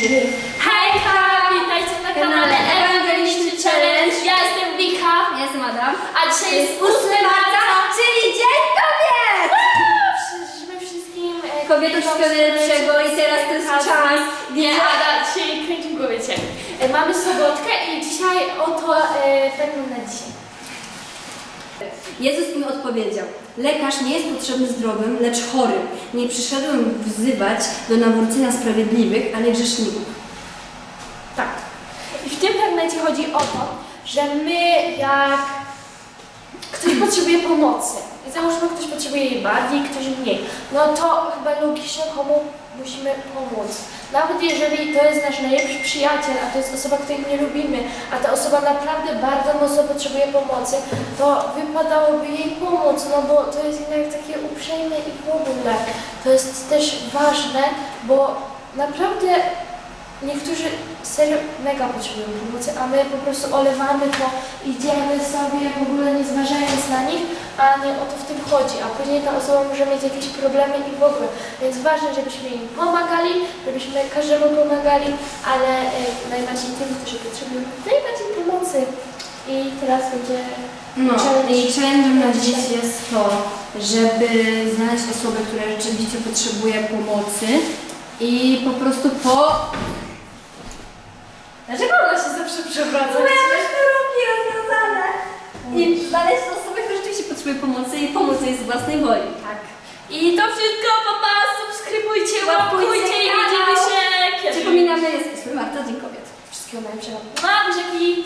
Hejka! Witajcie na kanale Ewangelistyczny Challenge. Ja jestem Wika, Ja jestem Adam. a dzisiaj jest 8 8 marca. czyli Dzień Kobiet! Życzymy wszystkim e, Kobietom najlepszego i teraz to jest czas, Nie, gdzie- Ada, dzisiaj kręci w głowie cię. E, Mamy sobotkę i dzisiaj oto e, na dzisiaj. Jezus im odpowiedział, lekarz nie jest potrzebny zdrowym, lecz chorym. Nie przyszedłem wzywać do nawrócenia sprawiedliwych, ale grzeszników. Tak. I w tym fragmencie chodzi o to, że my jak ktoś potrzebuje pomocy, załóżmy ktoś potrzebuje jej bardziej, ktoś mniej, no to chyba logicznie komu musimy pomóc. Nawet jeżeli to jest nasz najlepszy przyjaciel, a to jest osoba, której nie lubimy, a ta osoba naprawdę bardzo mocno potrzebuje pomocy, to wypadałoby jej pomóc, no bo to jest jednak takie uprzejme i ogóle. To jest też ważne, bo naprawdę Niektórzy serio mega potrzebują pomocy, a my po prostu olewamy to, idziemy sobie w ogóle nie zważając na nich, a nie o to w tym chodzi, a później ta osoba może mieć jakieś problemy i w ogóle. Więc ważne, żebyśmy im pomagali, żebyśmy każdemu pomagali, ale e, najbardziej tym, którzy potrzebują najbardziej pomocy. I teraz będzie No challenge. i challenge'em na dziś jest to, żeby znaleźć osobę, która rzeczywiście potrzebuje pomocy i po prostu po... Dlaczego ona się zawsze przewraca? sznurówki rozwiązane! I znaleźć osobę, potrzebuje pomocy i pomóc jej z własnej woli. Tak. I to wszystko, papa, subskrybujcie, Łapkujcie łapkujcie i kanał. widzimy się kiedyś. Przypominamy, jest 8 marca, Dzień Kobiet. Wszystkiego najlepszego. Ma buziaki!